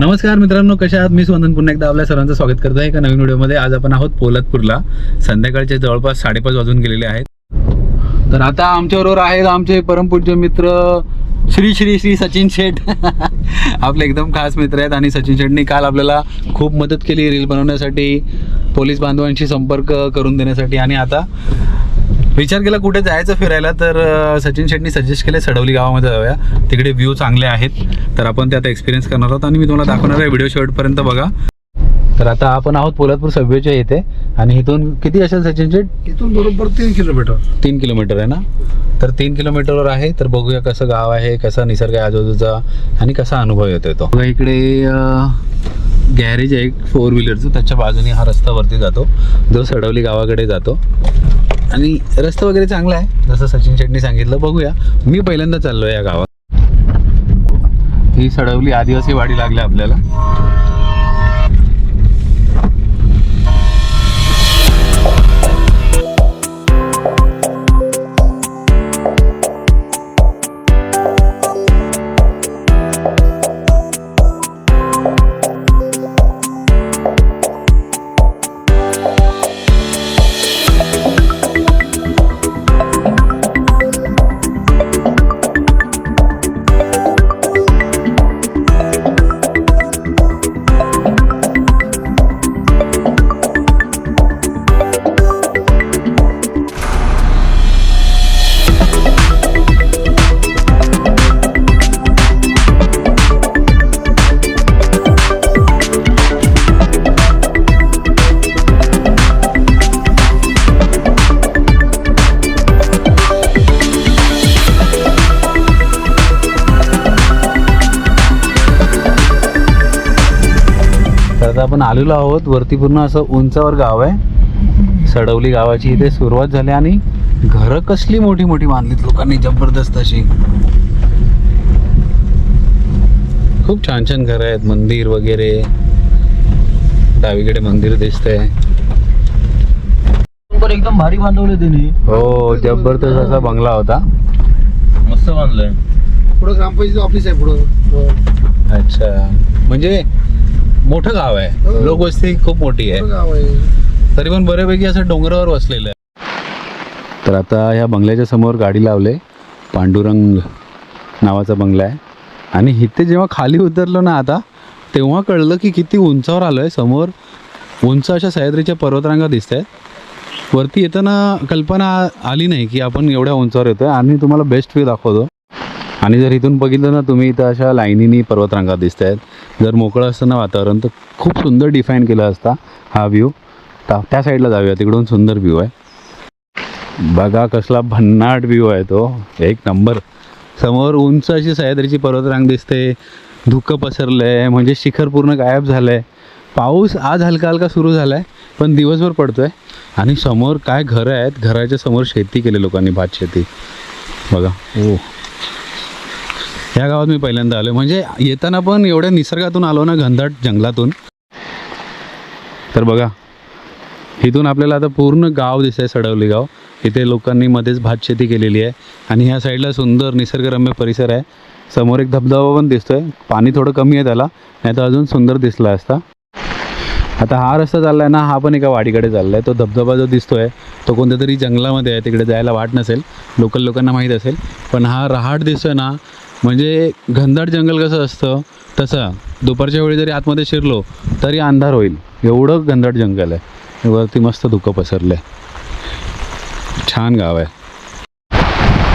नमस्कार मित्रांनो कशा आहात? मी स्वंदन पुन्हा एकदा आपल्या सर्वांचं स्वागत करतो आहे एका नवीन व्हिडिओमध्ये आज आपण आहोत पोलादपूरला. संध्याकाळचे जवळपास साडेपाच वाजून गेलेले आहेत. तर आता आमच्याबरोबर आहेत आमचे परमपूज्य मित्र श्री श्री श्री सचिन शेठ. आपले एकदम खास मित्र आहेत आणि सचिन शेठनी काल आपल्याला खूप मदत केली रील बनवण्यासाठी पोलीस बांधवांशी संपर्क करून देण्यासाठी आणि आता विचार केला कुठे जायचं फिरायला तर सचिन शेट्टी सजेस्ट केले सडवली गावामध्ये जाऊया. तिकडे व्ह्यू चांगले आहेत. तर आपण ते आता एक्सपिरियन्स करणार आहोत आणि मी तुम्हाला दाखवणार आहे व्हिडिओ शेवटपर्यंत बघा. तर आता आपण आहोत पोलादपूर सभेच्या इथे आणि इथून किती असेल सचिन शेट? इथून बरोबर तीन किलोमीटर तीन किलोमीटर आहे ना? तर तीन किलोमीटरवर आहे. तर बघूया कसं गाव आहे कसा निसर्ग आहे आजूबाजूचा आणि कसा अनुभव येतोय तो. इकडे गॅरेज आहे एक फोर व्हीलरचं त्याच्या बाजूने हा रस्ता वरती जातो. जो सडवली गावाकडे जातो. आणि रस्ता वगैरे चांगला आहे. जसं सचिन शेट्टी सांगितलं बघूया. मी पहिल्यांदा चाललो या गावात. ही सडवली आदिवासी वाडी लागली आपल्याला. आता आपण आलेलो आहोत वरती पूर्ण असं उंचावर गाव आहे. सडवली गावाची इथे सुरुवात झाली आणि घरं कसली मोठी मोठी बांधलीत लोकांनी जबरदस्त अशी. खूप छान छान घरं आहेत मंदिर वगैरे. डावीकडे मंदिर दिसतंय. पण एकदम भारी बांधवले त्यांनी. हो जबरदस्त असा बंगला होता. मस्त बांधलंय. पुढं ग्रामपंचायत ऑफिस आहे पुढं. अच्छा. म्हणजे मोठं गाव आहे. हो. लोकवस्ती खूप मोठी आहे. गाव आहे. तरी पण बऱ्यापैकी असं डोंगरावर वसलेलं आहे. तर आता ह्या बंगल्याच्या समोर गाडी लावले. पांडुरंग नावाचा बंगला आहे. आणि इथे जेव्हा खाली उतरलो ना आता तेव्हा कळलं की किती उंचावर आलो आहे समोर उंच अशा सह्याद्रीच्या पर्वतरांगा दिसत आहेत वरती येताना कल्पना आली नाही की आपण एवढ्या उंचावर येतो आहे आणि तुम्हाला बेस्ट व्ह्यू दाखवतो. आणि जर इथून बघितलं ना तुम्ही इथं अशा लाईनीनी पर्वतरांगा दिसत आहेत जर मोकळं असतं ना वातावरण तर खूप सुंदर डिफाईन केला असता हा व्ह्यू त्या त्या साईडला जाऊया. तिकडून सुंदर व्ह्यू आहे. बघा कसला भन्नाट व्ह्यू आहे तो. एक नंबर समोर उंच अशी सह्याद्रीची पर्वतरांग दिसते. धुकं पसरलं आहे म्हणजे शिखर पूर्ण गायब झालं आहे पाऊस आज हलका हलका सुरू झाला आहे पण दिवसभर पडतो आहे आणि समोर काय घरं आहेत? घराच्या समोर शेती केली लोकांनी भात शेती बघा. ओ. ह्या गावात मी पहिल्यांदा आलो म्हणजे येताना पण एवढ्या निसर्गातून आलो ना घनदाट जंगलातून. तर बघा इथून आपल्याला आता पूर्ण गाव दिसत आहे सडवली गाव. इथे लोकांनी मध्येच भात शेती केलेली आहे. आणि ह्या साईडला सुंदर निसर्गरम्य परिसर आहे. समोर एक धबधबा पण दिसतोय. पाणी थोडं कमी आहे त्याला. नाही तर अजून सुंदर दिसला असता. आता हा रस्ता चाललाय ना हा पण एका वाडीकडे चाललाय. तो धबधबा जो दिसतोय तो कोणत्या तरी जंगलामध्ये आहे. तिकडे जायला वाट नसेल. लोकल लोकांना माहीत असेल. पण हा रहाट दिसतोय ना म्हणजे घनदाट जंगल कसं असतं? तसं. दुपारच्या वेळी जरी आतमध्ये शिरलो तरी अंधार होईल. एवढं घनदाट जंगल आहे. वरती मस्त धुकं पसरलं आहे छान गाव आहे.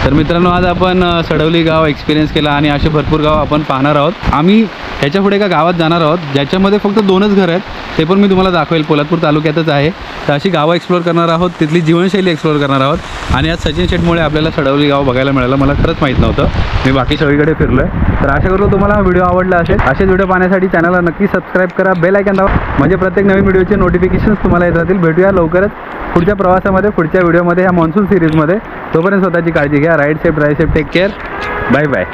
तर मित्रांनो आज आपण सडवली गाव एक्सपिरियन्स केला आणि असे भरपूर गाव आपण पाहणार आहोत. आम्ही ह्याच्या पुढे एका गावात जाणार आहोत ज्याच्यामध्ये फक्त दोनच घरं आहेत. ते पण मी तुम्हाला दाखवेल. पोलादपूर तालुक्यातच आहे. तर अशी गावं एक्सप्लोर करणार आहोत. तिथली जीवनशैली एक्सप्लोर करणार आहोत. आणि आज सचिन शेटमुळे आपल्याला सडवली गाव बघायला मिळालं. मला खरंच माहीत नव्हतं. मी बाकी सगळीकडे फिरलो आहे तर आशा करतो तुम्हाला हा व्हिडिओ आवडला असेल. असेच व्हिडिओ पाहण्यासाठी चॅनलला नक्की सबस्क्राईब करा. बेल आयकन दावा म्हणजे प्रत्येक नवीन व्हिडिओचे नोटिफिकेशन्स तुम्हाला येत राहतील. भेटूया लवकरच पुढच्या प्रवासामध्ये पुढच्या व्हिडिओमध्ये ह्या मॉन्सून सिरीजमध्ये तोपर्यंत स्वतःची काळजी घ्या. Ride safe drive safe take care bye bye